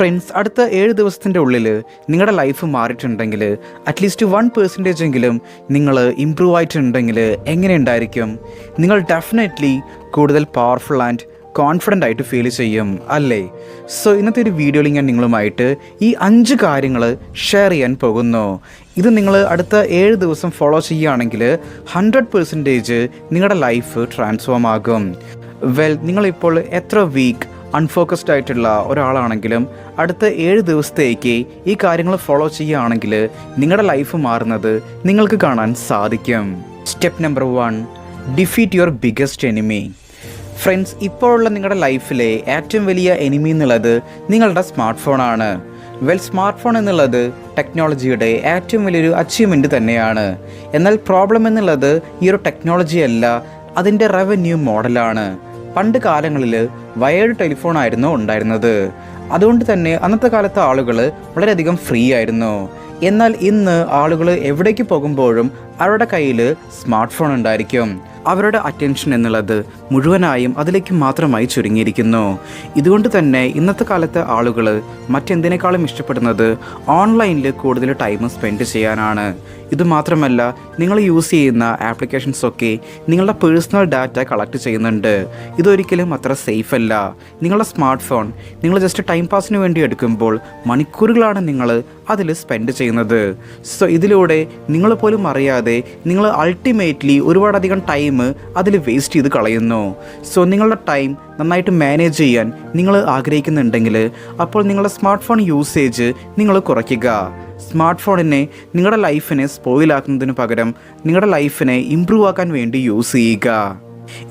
Friends അടുത്ത ഏഴ് ദിവസത്തിന്റെ ഉള്ളിൽ നിങ്ങളുടെ ലൈഫ് മാറിയിട്ടുണ്ടെങ്കിൽ അറ്റ്ലീസ്റ്റ് വൺ പേഴ്സന്റേജ് എങ്കിലും നിങ്ങൾ ഇമ്പ്രൂവ് ആയിട്ടുണ്ടെങ്കിൽ എങ്ങനെ ഉണ്ടായിരിക്കും? നിങ്ങൾ ഡെഫിനറ്റ്ലി കൂടുതൽ പവർഫുൾ ആൻഡ് കോൺഫിഡന്റ് ആയിട്ട് ഫീൽ ചെയ്യും അല്ലേ? സോ ഇന്നത്തെ ഒരു വീഡിയോയിൽ ഞാൻ നിങ്ങളുമായിട്ട് ഈ അഞ്ച് കാര്യങ്ങൾ ഷെയർ ചെയ്യാൻ പോകുന്നു. ഇത് നിങ്ങൾ അടുത്ത ഏഴ് ദിവസം ഫോളോ ചെയ്യുകയാണെങ്കിൽ ഹൺഡ്രഡ് പെർസെന്റേജ് നിങ്ങളുടെ ലൈഫ് ട്രാൻസ്ഫോം ആകും. വെൽ നിങ്ങളിപ്പോൾ എത്ര വീക്ക് അൺഫോക്കസ്ഡ് ആയിട്ടുള്ള ഒരാളാണെങ്കിലും അടുത്ത ഏഴ് ദിവസത്തേക്ക് ഈ കാര്യങ്ങൾ ഫോളോ ചെയ്യുകയാണെങ്കിൽ നിങ്ങളുടെ ലൈഫ് മാറുന്നത് നിങ്ങൾക്ക് കാണാൻ സാധിക്കും. Step number one defeat your biggest enemy friends ഇപ്പോഴുള്ള നിങ്ങളുടെ ലൈഫിലെ ഏറ്റവും വലിയ എനിമി എന്നുള്ളത് നിങ്ങളുടെ സ്മാർട്ട് ഫോണാണ് വെൽ സ്മാർട്ട് ഫോൺ എന്നുള്ളത് ടെക്നോളജിയുടെ ഏറ്റവും വലിയൊരു അച്ചീവ്മെന്റ് തന്നെയാണ്. എന്നാൽ പ്രോബ്ലം എന്നുള്ളത് ഈ ഒരു ടെക്നോളജി അല്ല അതിന്റെ റവന്യൂ മോഡലാണ് പണ്ട് കാലങ്ങളിൽ വയേർഡ് ടെലിഫോൺ ആയിരുന്നു ഉണ്ടായിരുന്നത്. അതുകൊണ്ട് തന്നെ അന്നത്തെ കാലത്തെ ആളുകൾ വളരെയധികം ഫ്രീ ആയിരുന്നു. എന്നാൽ ഇന്ന് ആളുകൾ എവിടേക്ക് പോകുമ്പോഴും അവരുടെ കയ്യിൽ സ്മാർട്ട് ഫോൺ ഉണ്ടായിരിക്കും. അവരുടെ അറ്റൻഷൻ എന്നുള്ളത് മുഴുവനായും അതിലേക്ക് മാത്രമായി ചുരുങ്ങിയിരിക്കുന്നു. ഇതുകൊണ്ട് തന്നെ ഇന്നത്തെ കാലത്ത് ആളുകൾ മറ്റെന്തിനേക്കാളും ഇഷ്ടപ്പെടുന്നത് ഓൺലൈനിൽ കൂടുതൽ ടൈം സ്പെൻഡ് ചെയ്യാനാണ്. ഇത് മാത്രമല്ല നിങ്ങൾ യൂസ് ചെയ്യുന്ന ആപ്ലിക്കേഷൻസ് ഒക്കെ നിങ്ങളുടെ പേഴ്സണൽ ഡാറ്റ കളക്ട് ചെയ്യുന്നുണ്ട്. ഇതൊരിക്കലും അത്ര സേഫ് അല്ല. നിങ്ങളുടെ സ്മാർട്ട് ഫോൺ നിങ്ങൾ ജസ്റ്റ് ടൈം പാസിന് വേണ്ടി എടുക്കുമ്പോൾ മണിക്കൂറുകളാണ് നിങ്ങൾ അതിൽ സ്പെൻഡ് ചെയ്യുന്നത്. സോ ഇതിലൂടെ നിങ്ങൾ പോലും അറിയാതെ നിങ്ങൾ അൾട്ടിമേറ്റ്ലി ഒരുപാടധികം ടൈം അതിൽ വേസ്റ്റ് ചെയ്ത് കളയുന്നു. സോ നിങ്ങളുടെ ടൈം നന്നായിട്ട് മാനേജ് ചെയ്യാൻ നിങ്ങൾ ആഗ്രഹിക്കുന്നുണ്ടെങ്കിൽ അപ്പോൾ നിങ്ങളുടെ സ്മാർട്ട് ഫോൺ യൂസേജ് നിങ്ങൾ കുറയ്ക്കുക. സ്മാർട്ട് ഫോണിനെ നിങ്ങളുടെ ലൈഫിനെ സ്പോയിലാക്കുന്നതിന് പകരം നിങ്ങളുടെ ലൈഫിനെ ഇമ്പ്രൂവ് ആക്കാൻ വേണ്ടി യൂസ് ചെയ്യുക.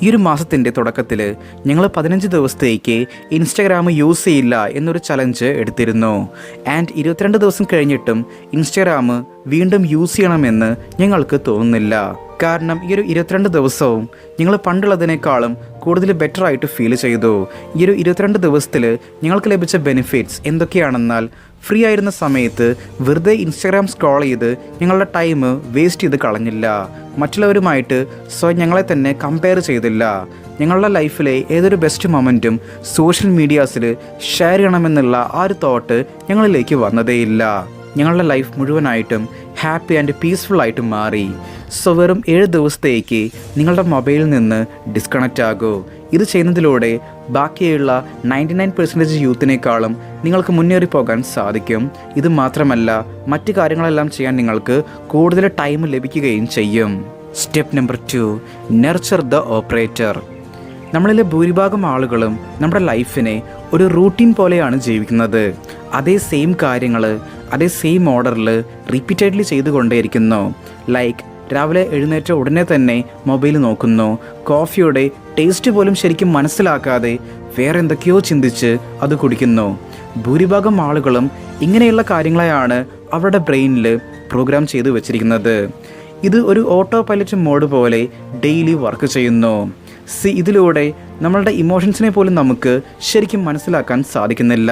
ഈ ഒരു മാസത്തിന്റെ തുടക്കത്തിൽ ഞങ്ങൾ പതിനഞ്ച് ദിവസത്തേക്ക് ഇൻസ്റ്റാഗ്രാം യൂസ് ചെയ്യില്ല എന്നൊരു ചലഞ്ച് എടുത്തിരുന്നു. ആൻഡ് ഇരുപത്തിരണ്ട് ദിവസം കഴിഞ്ഞിട്ടും ഇൻസ്റ്റാഗ്രാം വീണ്ടും യൂസ് ചെയ്യണമെന്ന് ഞങ്ങൾക്ക് തോന്നുന്നില്ല. കാരണം ഈ ഒരു ഇരുപത്തിരണ്ട് ദിവസവും ഞങ്ങൾ പണ്ടുള്ളതിനേക്കാളും കൂടുതൽ ബെറ്റർ ആയിട്ട് ഫീൽ ചെയ്തു. ഈ ഒരു ഇരുപത്തിരണ്ട് ദിവസത്തിൽ ഞങ്ങൾക്ക് ലഭിച്ച ബെനിഫിറ്റ്സ് എന്തൊക്കെയാണെന്നാൽ ഫ്രീ ആയിരുന്ന സമയത്ത് വെറുതെ ഇൻസ്റ്റാഗ്രാം സ്ക്രോൾ ചെയ്ത് ഞങ്ങളുടെ ടൈം വേസ്റ്റ് ചെയ്ത് കളഞ്ഞില്ല. മറ്റുള്ളവരുമായിട്ട് സ്വയം ഞങ്ങളെ തന്നെ കമ്പയർ ചെയ്തില്ല. ഞങ്ങളുടെ ലൈഫിലെ ഏതൊരു ബെസ്റ്റ് മൊമെന്റും സോഷ്യൽ മീഡിയാസിൽ ഷെയർ ചെയ്യണമെന്നുള്ള ആ ഒരു തോട്ട് ഞങ്ങളിലേക്ക് വന്നതേയില്ല. ഞങ്ങളുടെ ലൈഫ് മുഴുവനായിട്ടും ഹാപ്പി ആൻഡ് പീസ്ഫുൾ ആയിട്ട് മാറി. സോ വെറും ഏഴ് ദിവസത്തേക്ക് നിങ്ങളുടെ മൊബൈലിൽ നിന്ന് ഡിസ്കണക്റ്റ് ആകൂ. ഇത് ചെയ്യുന്നതിലൂടെ ബാക്കിയുള്ള നയന്റി നയൻ പെർസെന്റേജ് യൂത്തിനേക്കാളും നിങ്ങൾക്ക് മുന്നേറി പോകാൻ സാധിക്കും. ഇത് മാത്രമല്ല മറ്റു കാര്യങ്ങളെല്ലാം ചെയ്യാൻ നിങ്ങൾക്ക് കൂടുതൽ ടൈം ലഭിക്കുകയും ചെയ്യും. Step number two nurture the operator നമ്മളിലെ ഭൂരിഭാഗം ആളുകളും നമ്മുടെ ലൈഫിനെ ഒരു റൂട്ടീൻ പോലെയാണ് ജീവിക്കുന്നത്. അതേ സെയിം കാര്യങ്ങൾ അതേ സെയിം ഓർഡറിൽ റിപ്പീറ്റഡ്ലി ചെയ്തുകൊണ്ടേയിരിക്കുന്നു. ലൈക്ക് രാവിലെ എഴുന്നേറ്റ ഉടനെ തന്നെ മൊബൈൽ നോക്കുന്നു. കോഫിയുടെ ടേസ്റ്റ് പോലും ശരിക്കും മനസ്സിലാക്കാതെ വേറെ എന്തൊക്കെയോ ചിന്തിച്ച് അത് കുടിക്കുന്നു. ഭൂരിഭാഗം ആളുകളും ഇങ്ങനെയുള്ള കാര്യങ്ങളെയാണ് അവരുടെ ബ്രെയിനിൽ പ്രോഗ്രാം ചെയ്തു വെച്ചിരിക്കുന്നത്. ഇത് ഒരു ഓട്ടോ പൈലറ്റ് മോഡ് പോലെ ഡെയിലി വർക്ക് ചെയ്യുന്നു. സി ഇതിലൂടെ നമ്മളുടെ ഇമോഷൻസിനെ പോലും നമുക്ക് ശരിക്കും മനസ്സിലാക്കാൻ സാധിക്കുന്നില്ല.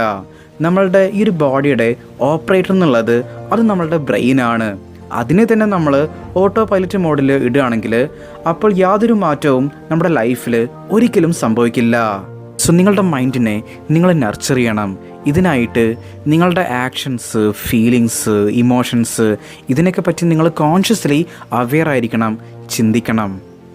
നമ്മളുടെ ഈ ഒരു ബോഡിയുടെ ഓപ്പറേറ്റർ എന്നുള്ളത് അത് നമ്മളുടെ ബ്രെയിനാണ് അതിനെ തന്നെ നമ്മൾ ഓട്ടോ പൈലറ്റ് മോഡിൽ ഇടുകയാണെങ്കിൽ അപ്പോൾ യാതൊരു മാറ്റവും നമ്മുടെ ലൈഫിൽ ഒരിക്കലും സംഭവിക്കില്ല. സോ നിങ്ങളുടെ മൈൻഡിനെ നിങ്ങൾ നർച്ചർ ചെയ്യണം. ഇതിനായിട്ട് നിങ്ങളുടെ ആക്ഷൻസ് ഫീലിങ്സ് ഇമോഷൻസ് ഇതിനൊക്കെ പറ്റി നിങ്ങൾ കോൺഷ്യസ്ലി അവെയർ ആയിരിക്കണം ചിന്തിക്കണം.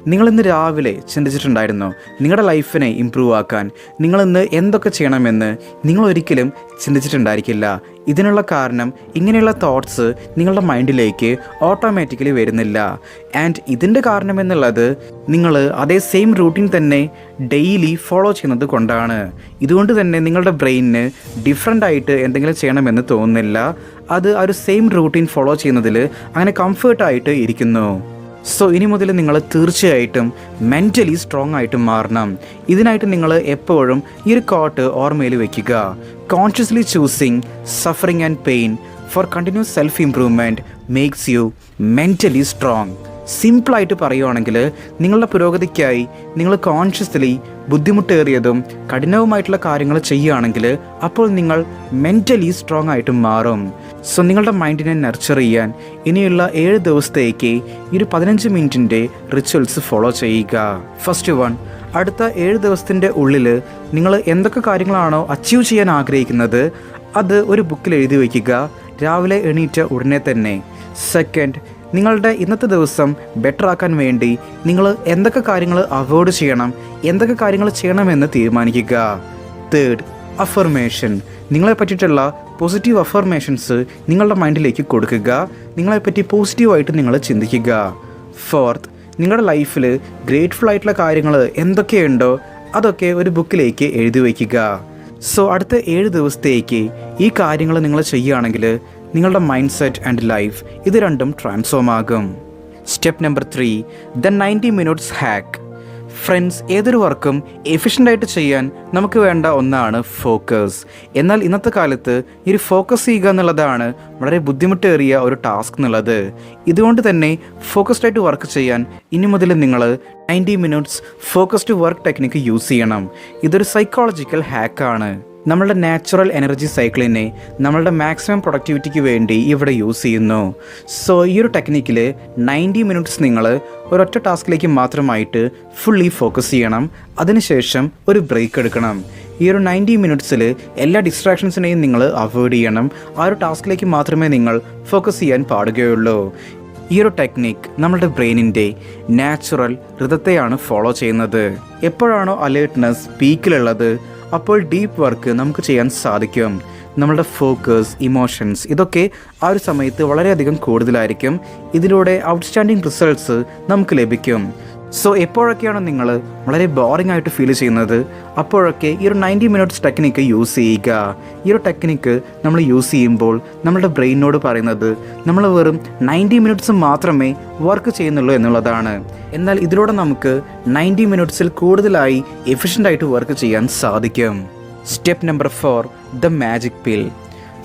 നിങ്ങളിന്ന് രാവിലെ ചിന്തിച്ചിട്ടുണ്ടായിരുന്നോ നിങ്ങളുടെ ലൈഫിനെ ഇമ്പ്രൂവ് ആക്കാൻ നിങ്ങളിന്ന് എന്തൊക്കെ ചെയ്യണമെന്ന് നിങ്ങൾ ഒരിക്കലും ചിന്തിച്ചിട്ടുണ്ടായിരിക്കില്ല. ഇതിനുള്ള കാരണം ഇങ്ങനെയുള്ള തോട്ട്സ് നിങ്ങളുടെ മൈൻഡിലേക്ക് ഓട്ടോമാറ്റിക്കലി വരുന്നില്ല. ആൻഡ് ഇതിന്റെ കാരണം എന്നുള്ളത് നിങ്ങൾ അതേ സെയിം റൂട്ടീൻ തന്നെ ഡെയിലി ഫോളോ ചെയ്യുന്നത് കൊണ്ടാണ്. ഇതുകൊണ്ട് തന്നെ നിങ്ങളുടെ ബ്രെയിനിന് ഡിഫറെന്റ് ആയിട്ട് എന്തെങ്കിലും ചെയ്യണമെന്ന് തോന്നുന്നില്ല. അത് ആ ഒരു സെയിം റൂട്ടീൻ ഫോളോ ചെയ്യുന്നതിൽ അങ്ങനെ കംഫേർട്ടായിട്ട് ഇരിക്കുന്നു. സോ ഇനി മുതൽ നിങ്ങൾ തീർച്ചയായിട്ടും മെന്റലി സ്ട്രോങ് ആയിട്ട് മാറണം. ഇതിനായിട്ട് നിങ്ങൾ എപ്പോഴും ഈ ഒരു കോട്ട് ഓർമ്മയിൽ വയ്ക്കുക consciously choosing suffering and pain for continuous self improvement makes you mentally strong സിമ്പിളായിട്ട് പറയുവാണെങ്കിൽ നിങ്ങളുടെ പുരോഗതിക്കായി നിങ്ങൾ കോൺഷ്യസ്ലി ബുദ്ധിമുട്ടേറിയതും കഠിനവുമായിട്ടുള്ള കാര്യങ്ങൾ ചെയ്യുകയാണെങ്കിൽ അപ്പോൾ നിങ്ങൾ മെന്റലി സ്ട്രോങ് ആയിട്ട് മാറും. സോ നിങ്ങളുടെ മൈൻഡിനെ നർച്ചർ ചെയ്യാൻ ഇനിയുള്ള ഏഴ് ദിവസത്തേക്ക് ഈ ഒരു പതിനഞ്ച് മിനിറ്റിന്റെ റിച്വൽസ് ഫോളോ ചെയ്യുക. ഫസ്റ്റ് വൺ അടുത്ത ഏഴ് ദിവസത്തിന്റെ ഉള്ളിൽ നിങ്ങൾ എന്തൊക്കെ കാര്യങ്ങളാണോ അച്ചീവ് ചെയ്യാൻ ആഗ്രഹിക്കുന്നത് അത് ഒരു ബുക്കിൽ എഴുതി വയ്ക്കുക. രാവിലെ എണീറ്റ ഉടനെ തന്നെ. സെക്കൻഡ് നിങ്ങളുടെ ഇന്നത്തെ ദിവസം ബെറ്റർ ആക്കാൻ വേണ്ടി നിങ്ങൾ എന്തൊക്കെ കാര്യങ്ങൾ അവോയ്ഡ് ചെയ്യണം എന്തൊക്കെ കാര്യങ്ങൾ ചെയ്യണമെന്ന് തീരുമാനിക്കുക. തേർഡ് അഫർമേഷൻ നിങ്ങളെ പറ്റിയിട്ടുള്ള പോസിറ്റീവ് അഫർമേഷൻസ് നിങ്ങളുടെ മൈൻഡിലേക്ക് കൊടുക്കുക. നിങ്ങളെപ്പറ്റി പോസിറ്റീവായിട്ട് നിങ്ങൾ ചിന്തിക്കുക. ഫോർത്ത് നിങ്ങളുടെ ലൈഫിൽ ഗ്രേറ്റ്ഫുൾ ആയിട്ടുള്ള കാര്യങ്ങൾ എന്തൊക്കെയുണ്ടോ അതൊക്കെ ഒരു ബുക്കിലേക്ക് എഴുതി വയ്ക്കുക. സോ അടുത്ത ഏഴ് ദിവസത്തേക്ക് ഈ കാര്യങ്ങൾ നിങ്ങൾ ചെയ്യുകയാണെങ്കിൽ നിങ്ങളുടെ മൈൻഡ് സെറ്റ് ആൻഡ് ലൈഫ് ഇത് രണ്ടും ട്രാൻസ്ഫോം ആകും. Step number three the ninety minutes hack friends ഏതൊരു വർക്കും എഫിഷ്യന്റായിട്ട് ചെയ്യാൻ നമുക്ക് വേണ്ട ഒന്നാണ് ഫോക്കസ് എന്നാൽ ഇന്നത്തെ കാലത്ത് ഈ ഒരു ഫോക്കസ് ചെയ്യുക എന്നുള്ളതാണ് വളരെ ബുദ്ധിമുട്ടേറിയ ഒരു ടാസ്ക് എന്നുള്ളത്. ഇതുകൊണ്ട് തന്നെ ഫോക്കസ്ഡ് ആയിട്ട് വർക്ക് ചെയ്യാൻ ഇനി മുതൽ നിങ്ങൾ ninety minutes focused work technique use ചെയ്യണം. ഇതൊരു സൈക്കോളജിക്കൽ ഹാക്കാണ് നമ്മളുടെ നാച്ചുറൽ എനർജി സൈക്കിളിനെ നമ്മളുടെ മാക്സിമം പ്രൊഡക്ടിവിറ്റിക്ക് വേണ്ടി ഇവിടെ യൂസ് ചെയ്യുന്നു. സോ ഈ ഒരു ടെക്നിക്കിൽ നയന്റി മിനിറ്റ്സ് നിങ്ങൾ ഒരൊറ്റ ടാസ്കിലേക്ക് മാത്രമായിട്ട് ഫുള്ളി ഫോക്കസ് ചെയ്യണം. അതിനുശേഷം ഒരു ബ്രേക്ക് എടുക്കണം. ഈ ഒരു നയന്റി മിനിറ്റ്സിൽ എല്ലാ ഡിസ്ട്രാക്ഷൻസിനെയും നിങ്ങൾ അവോയ്ഡ് ചെയ്യണം. ആ ഒരു ടാസ്കിലേക്ക് മാത്രമേ നിങ്ങൾ ഫോക്കസ് ചെയ്യാൻ പാടുകയുള്ളൂ. ഈ ഒരു ടെക്നിക് നമ്മുടെ ബ്രെയിനിന്റെ നാച്ചുറൽ ഋതത്തെയാണ് ഫോളോ ചെയ്യുന്നത്. എപ്പോഴാണോ അലേർട്ട്നെസ് പീക്കിലുള്ളത് അപ്പോൾ ഡീപ്പ് വർക്ക് നമുക്ക് ചെയ്യാൻ സാധിക്കും. നമ്മളുടെ ഫോക്കസ് ഇമോഷൻസ് ഇതൊക്കെ ആ ഒരു സമയത്ത് വളരെയധികം കൂടുതലായിരിക്കും. ഇതിലൂടെ ഔട്ട്സ്റ്റാൻഡിങ് റിസൾട്ട്സ് നമുക്ക് ലഭിക്കും. സോ എപ്പോഴൊക്കെയാണ് നിങ്ങൾ വളരെ ബോറിംഗ് ആയിട്ട് ഫീൽ ചെയ്യുന്നത്? അപ്പോഴൊക്കെ ഈ ഒരു നയന്റി മിനിറ്റ്സ് ടെക്നിക്ക് യൂസ് ചെയ്യുക. ഈ ഒരു ടെക്നിക്ക് നമ്മൾ യൂസ് ചെയ്യുമ്പോൾ നമ്മുടെ ബ്രെയിനോട് പറയുന്നത് നമ്മൾ വെറും നയന്റി മിനിറ്റ്സ് മാത്രമേ വർക്ക് ചെയ്യുന്നുള്ളൂ എന്നുള്ളതാണ്. എന്നാൽ ഇതിലൂടെ നമുക്ക് നയന്റി മിനിറ്റ്സിൽ കൂടുതലായി എഫിഷ്യന്റ് ആയിട്ട് വർക്ക് ചെയ്യാൻ സാധിക്കും. Step number four the magic pill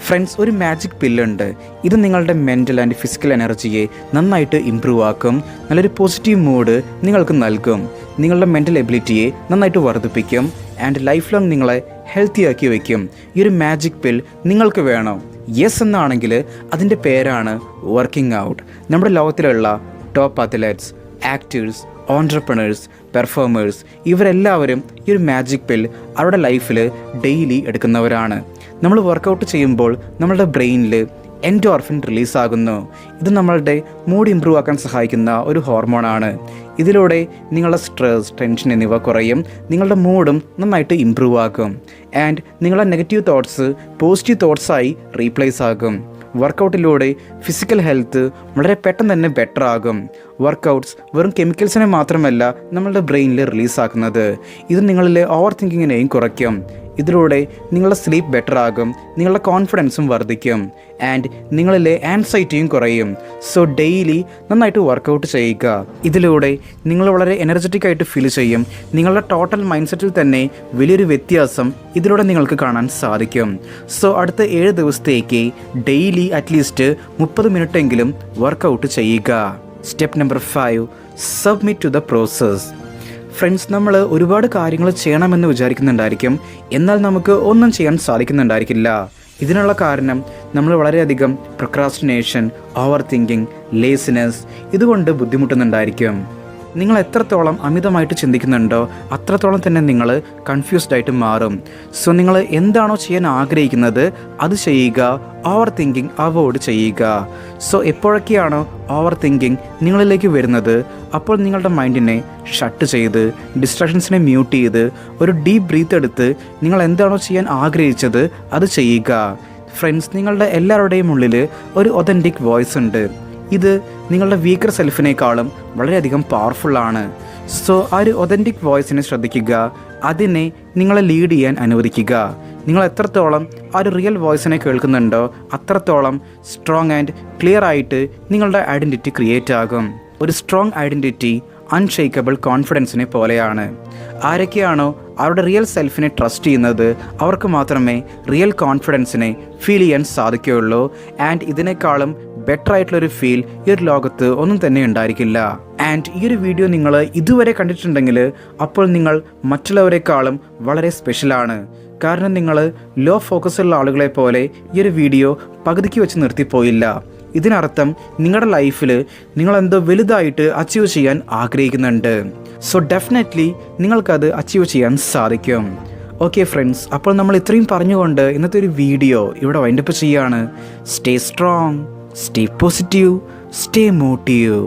friends ഒരു മാജിക് പില്ലുണ്ട് ഇത് നിങ്ങളുടെ മെന്റൽ ആൻഡ് ഫിസിക്കൽ എനർജിയെ നന്നായിട്ട് ഇമ്പ്രൂവ് ആക്കും. നല്ലൊരു പോസിറ്റീവ് മൂഡ് നിങ്ങൾക്ക് നൽകും. നിങ്ങളുടെ മെന്റൽ എബിലിറ്റിയെ നന്നായിട്ട് വർദ്ധിപ്പിക്കും. ആൻഡ് ലൈഫ് ലോങ് നിങ്ങളെ ഹെൽത്തി ആക്കി വയ്ക്കും. ഈ ഒരു മാജിക് പിൽ നിങ്ങൾക്ക് വേണോ. യെസ് എന്നാണെങ്കിൽ അതിന്റെ പേരാണ് വർക്കിംഗ് ഔട്ട് നമ്മുടെ ലോകത്തിലുള്ള top athletes actors entrepreneurs performers ഇവരെല്ലാവരും ഈ ഒരു മാജിക് പിൽ അവരുടെ ലൈഫിൽ ഡെയിലി എടുക്കുന്നവരാണ്. നമ്മൾ വർക്കൗട്ട് ചെയ്യുമ്പോൾ നമ്മളുടെ ബ്രെയിനിൽ എൻഡോർഫിൻ റിലീസാകുന്നു ഇത് നമ്മളുടെ മൂഡ് ഇമ്പ്രൂവ് ആക്കാൻ സഹായിക്കുന്ന ഒരു ഹോർമോണാണ് ഇതിലൂടെ നിങ്ങളുടെ സ്ട്രെസ് ടെൻഷൻ എന്നിവ കുറയും. നിങ്ങളുടെ മൂഡും നന്നായിട്ട് ഇമ്പ്രൂവ് ആക്കും. ആൻഡ് നിങ്ങളുടെ നെഗറ്റീവ് തോട്ട്സ് പോസിറ്റീവ് തോട്ട്സായി റീപ്ലേസ് ആകും. വർക്കൗട്ടിലൂടെ ഫിസിക്കൽ ഹെൽത്ത് വളരെ പെട്ടെന്ന് തന്നെ ബെറ്റർ ആകും. വർക്കൗട്ട്സ് വെറും കെമിക്കൽസിനെ മാത്രമല്ല നമ്മളുടെ ബ്രെയിനിൽ റിലീസാക്കുന്നത് ഇത് നിങ്ങളിലെ ഓവർ തിങ്കിങ്ങിനെയും കുറയ്ക്കും. ഇതിലൂടെ നിങ്ങളുടെ സ്ലീപ്പ് ബെറ്റർ ആകും നിങ്ങളുടെ കോൺഫിഡൻസും വർദ്ധിക്കും ആൻഡ് നിങ്ങളിലെ ആൻസൈറ്റിയും കുറയും. സോ ഡെയിലി നന്നായിട്ട് വർക്കൗട്ട് ചെയ്യുക. ഇതിലൂടെ നിങ്ങൾ വളരെ എനർജറ്റിക് ആയിട്ട് ഫീൽ ചെയ്യും. നിങ്ങളുടെ ടോട്ടൽ മൈൻഡ് സെറ്റിൽ തന്നെ വലിയൊരു വ്യത്യാസം ഇതിലൂടെ നിങ്ങൾക്ക് കാണാൻ സാധിക്കും. സോ അടുത്ത ഏഴ് ദിവസത്തേക്ക് ഡെയിലി അറ്റ്ലീസ്റ്റ് മുപ്പത് മിനിറ്റെങ്കിലും വർക്കൗട്ട് ചെയ്യുക. Step number five submit to the process friends നമ്മൾ ഒരുപാട് കാര്യങ്ങൾ ചെയ്യണമെന്ന് വിചാരിക്കുന്നുണ്ടായിരിക്കും. എന്നാൽ നമുക്ക് ഒന്നും ചെയ്യാൻ സാധിക്കുന്നുണ്ടായിരിക്കില്ല. ഇതിനുള്ള കാരണം നമ്മൾ വളരെയധികം പ്രക്രാസ്റ്റിനേഷൻ ഓവർ തിങ്കിങ് ലേസിനെസ് ഇതുകൊണ്ട് ബുദ്ധിമുട്ടുന്നുണ്ടായിരിക്കും. നിങ്ങൾ എത്രത്തോളം അമിതമായിട്ട് ചിന്തിക്കുന്നുണ്ടോ അത്രത്തോളം തന്നെ നിങ്ങൾ കൺഫ്യൂസ്ഡ് ആയിട്ട് മാറും. സോ നിങ്ങൾ എന്താണോ ചെയ്യാൻ ആഗ്രഹിക്കുന്നത് അത് ചെയ്യുക ഓവർ തിങ്കിങ് അവോയ്ഡ് ചെയ്യുക. സോ എപ്പോഴൊക്കെയാണോ ഓവർ തിങ്കിങ് നിങ്ങളിലേക്ക് വരുന്നത് അപ്പോൾ നിങ്ങളുടെ മൈൻഡിനെ ഷട്ട് ചെയ്ത് ഡിസ്ട്രാക്ഷൻസിനെ മ്യൂട്ട് ചെയ്ത് ഒരു ഡീപ്പ് ബ്രീത്ത് എടുത്ത് നിങ്ങൾ എന്താണോ ചെയ്യാൻ ആഗ്രഹിച്ചത് അത് ചെയ്യുക. ഫ്രണ്ട്സ് നിങ്ങളുടെ എല്ലാവരുടെയും ഉള്ളിൽ ഒരു ഒതന്റിക് വോയിസ് ഉണ്ട്. ഇത് നിങ്ങളുടെ വീക്കർ സെൽഫിനേക്കാളും വളരെയധികം പവർഫുള്ളാണ് സോ ആ ഒരു ഒതന്റിക് വോയിസിനെ ശ്രദ്ധിക്കുക. അതിനെ നിങ്ങളെ ലീഡ് ചെയ്യാൻ അനുവദിക്കുക. നിങ്ങൾ എത്രത്തോളം ആ ഒരു റിയൽ വോയിസിനെ കേൾക്കുന്നുണ്ടോ അത്രത്തോളം സ്ട്രോങ് ആൻഡ് ക്ലിയർ ആയിട്ട് നിങ്ങളുടെ ഐഡന്റിറ്റി ക്രിയേറ്റ് ആകും. ഒരു സ്ട്രോങ് ഐഡന്റിറ്റി അൺഷെയ്ക്കബിൾ കോൺഫിഡൻസിനെ പോലെയാണ്. ആരൊക്കെയാണോ അവരുടെ റിയൽ സെൽഫിനെ ട്രസ്റ്റ് ചെയ്യുന്നത് അവർക്ക് മാത്രമേ റിയൽ കോൺഫിഡൻസിനെ ഫീൽ ചെയ്യാൻ സാധിക്കുകയുള്ളൂ. ആൻഡ് ഇതിനേക്കാളും ബെറ്റർ ആയിട്ടുള്ള ഒരു ഫീൽ ഈ ഒരു ലോകത്ത് ഒന്നും തന്നെ ഉണ്ടായിരിക്കില്ല. ആൻഡ് ഈ ഒരു വീഡിയോ നിങ്ങൾ ഇതുവരെ കണ്ടിട്ടുണ്ടെങ്കിൽ അപ്പോൾ നിങ്ങൾ മറ്റുള്ളവരെക്കാളും വളരെ സ്പെഷ്യലാണ് കാരണം നിങ്ങൾ ലോ ഫോക്കസുള്ള ആളുകളെ പോലെ ഈ ഒരു വീഡിയോ പകുതിക്ക് വെച്ച് നിർത്തിപ്പോയില്ല ഇതിനർത്ഥം നിങ്ങളുടെ ലൈഫിൽ നിങ്ങൾ എന്തോ വലുതായിട്ട് അച്ചീവ് ചെയ്യാൻ ആഗ്രഹിക്കുന്നുണ്ട്. സോ ഡെഫിനറ്റ്ലി നിങ്ങൾക്കത് അച്ചീവ് ചെയ്യാൻ സാധിക്കും. ഓക്കെ ഫ്രണ്ട്സ് അപ്പോൾ നമ്മൾ ഇത്രയും പറഞ്ഞുകൊണ്ട് ഇന്നത്തെ ഒരു വീഡിയോ ഇവിടെ വൈൻഡപ്പ് ചെയ്യാണ് stay strong stay positive stay motive